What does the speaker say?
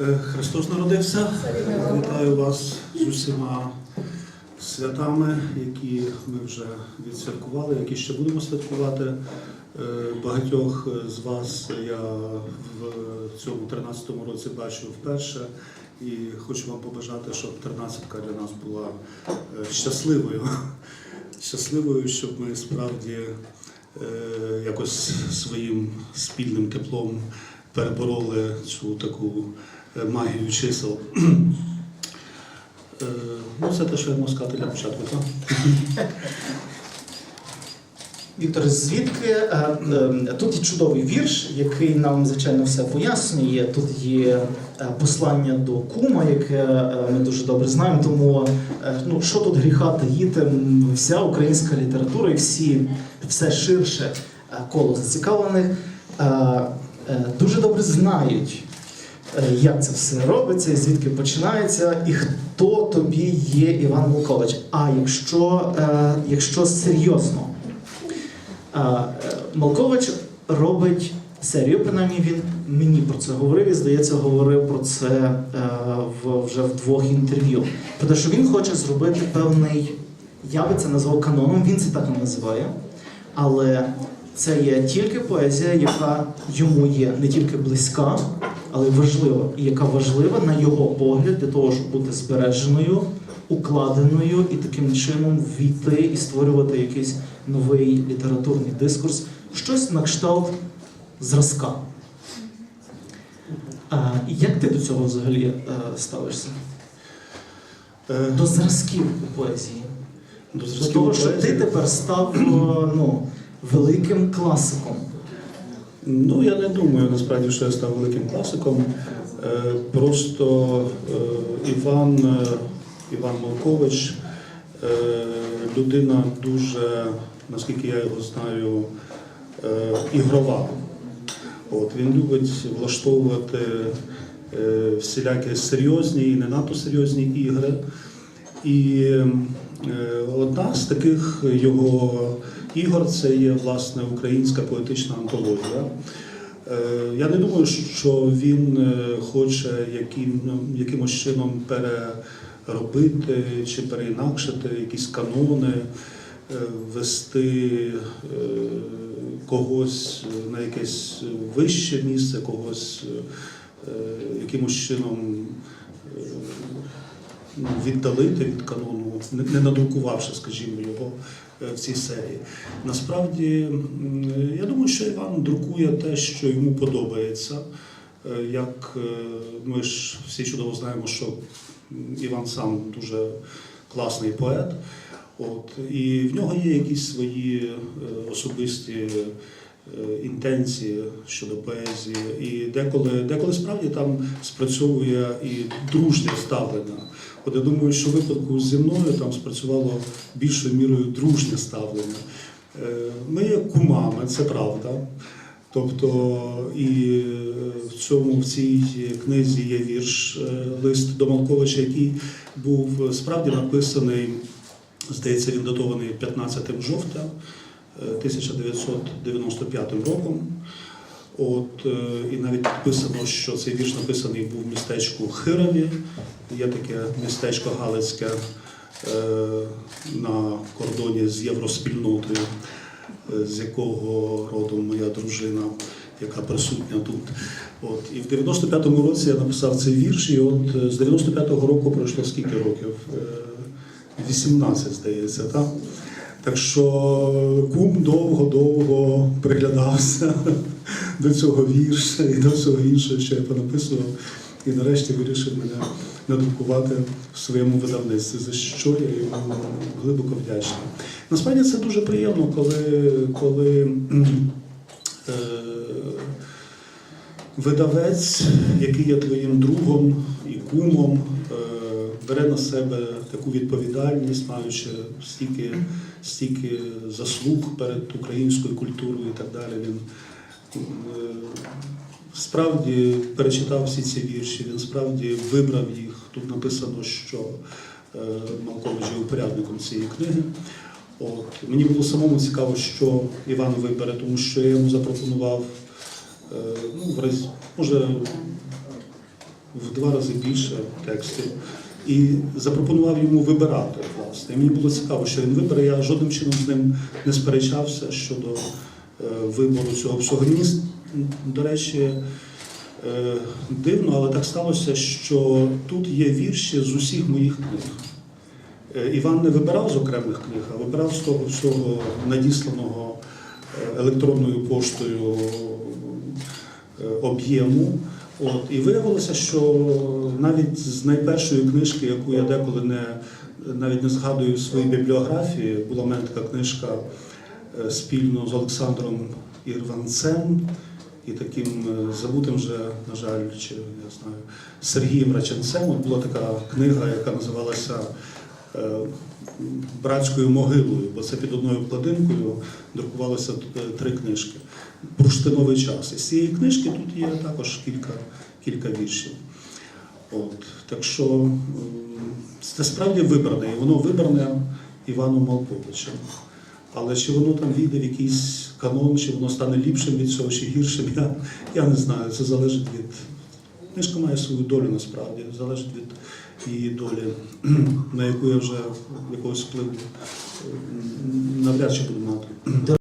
Е, Христос народився. Вітаю вас з усіма святами, які ми вже відсвяткували, які ще будемо святкувати. Е, Багатьох з вас я в цьому 13-му році бачу вперше і хочу вам побажати, щоб 13-ка для нас була е, щасливою. Щасливою, щоб ми справді якось своїм спільним теплом перебороли цю таку е, магію чисел. Е, Ну, це те, що я можу сказати для початку. Так? Віктор, звідки е, тут є чудовий вірш, який нам звичайно все пояснює. Тут є послання до кума, яке ми дуже добре знаємо. Тому ну що тут гріха таїти, вся українська література і всі все ширше коло зацікавлених дуже добре знають. е, Як це все робиться, і звідки починається, і хто тобі є Іван Мулкович? А якщо, е, якщо серйозно, е, Малкович робить серію, принаймні він мені про це говорив і, здається, говорив про це вже в двох інтерв'ю. Про те, що він хоче зробити певний, я би це назвав каноном, він це так не називає, але це є тільки поезія, яка йому є не тільки близька, але й важлива, і яка важлива на його погляд для того, щоб бути збереженою, укладеною і таким чином війти і створювати якийсь новий літературний дискурс, щось на кшталт зразка. А, як ти до цього взагалі е, ставишся? Е, До зразків у поезії? До До того, що ти тепер став е, ну, великим класиком. Ну, я не думаю насправді, що я став великим класиком. Е, Просто е, Іван, е, Іван Малкович, людина дуже, наскільки я його знаю, ігрова. От, він любить влаштовувати всілякі серйозні і не надто серйозні ігри. І одна з таких його ігор це є власне українська поетична антологія. Е, Я не думаю, що він е, хоче яким, ну, якимось чином переробити чи переінакшити якісь канони, е, ввести е, когось на якесь вище місце, когось якимось чином віддалити від канону, не надрукувавши, скажімо, його е, в цій серії. Насправді, я думаю, що Іван друкує те, що йому подобається. Е, Як е, ми ж всі чудово знаємо, що Іван сам дуже класний поет. От, і в нього є якісь свої особисті інтенції щодо поезії. І деколи, деколи справді там спрацьовує і дружнє ставлення. От я думаю, що в випадку зі мною там спрацювало більшою мірою дружнє ставлення. Е, Ми є кумами, це правда. Тобто і е, в цьому в цій книзі є вірш е, лист до Малковича, який був е, справді написаний, здається, він датований 15 жовтня е, 1995 роком. От, е, і навіть підписано, що цей вірш написаний був в містечку Хирові. Є таке містечко Галицьке е, на кордоні з євроспільнотою, е, з якого родом моя дружина, яка присутня тут. От, і в 95-му році я написав цей вірш, і от з 95-го року пройшло скільки років? Е, 18, здається, так? Так що кум довго-довго приглядався до цього вірша і до всього іншого, що я понаписував, і нарешті вирішив мене надрукувати в своєму видавництві, за що я йому глибоко вдячний. Насправді це дуже приємно, коли, коли е, видавець, який є твоїм другом і кумом, е, бере на себе таку відповідальність, маючи стільки, стільки заслуг перед українською культурою і так далі. Він е, справді перечитав всі ці вірші, він справді вибрав їх. Тут написано, що е, Малкович є упорядником цієї книги. От. Мені було самому цікаво, що Іван вибере, тому що я йому запропонував е, ну, може в два рази більше текстів. І запропонував йому вибирати. Власне. І мені було цікаво, що він вибере. Я жодним чином з ним не сперечався щодо е, вибору цього с- до речі, е, дивно, але так сталося, що тут є вірші з усіх моїх книг. Е, Іван не вибирав з окремих книг, а вибирав з того всього надісланого електронною поштою об'єму. От, і виявилося, що навіть з найпершої книжки, яку я деколи не, навіть не згадую в своїй бібліографії, була в мене така книжка е, спільно з Олександром Ірванцем і таким е, забутим вже, на жаль, чи я знаю, Сергієм Раченцем. От була така книга, яка називалася Братською могилою, бо це під одною платинкою друкувалося е, три книжки. Бурштиновий час. І з цієї книжки тут є також кілька, кілька віршів. От. Так що це справді вибране, і воно вибране Іваном Малковичем. Але чи воно там війде в якийсь канон, чи воно стане ліпшим від цього, чи гіршим, я, я не знаю. Це залежить від. Книжка має свою долю насправді, залежить від її долі, на яку я вже якогось впливу навряд чи буду мати.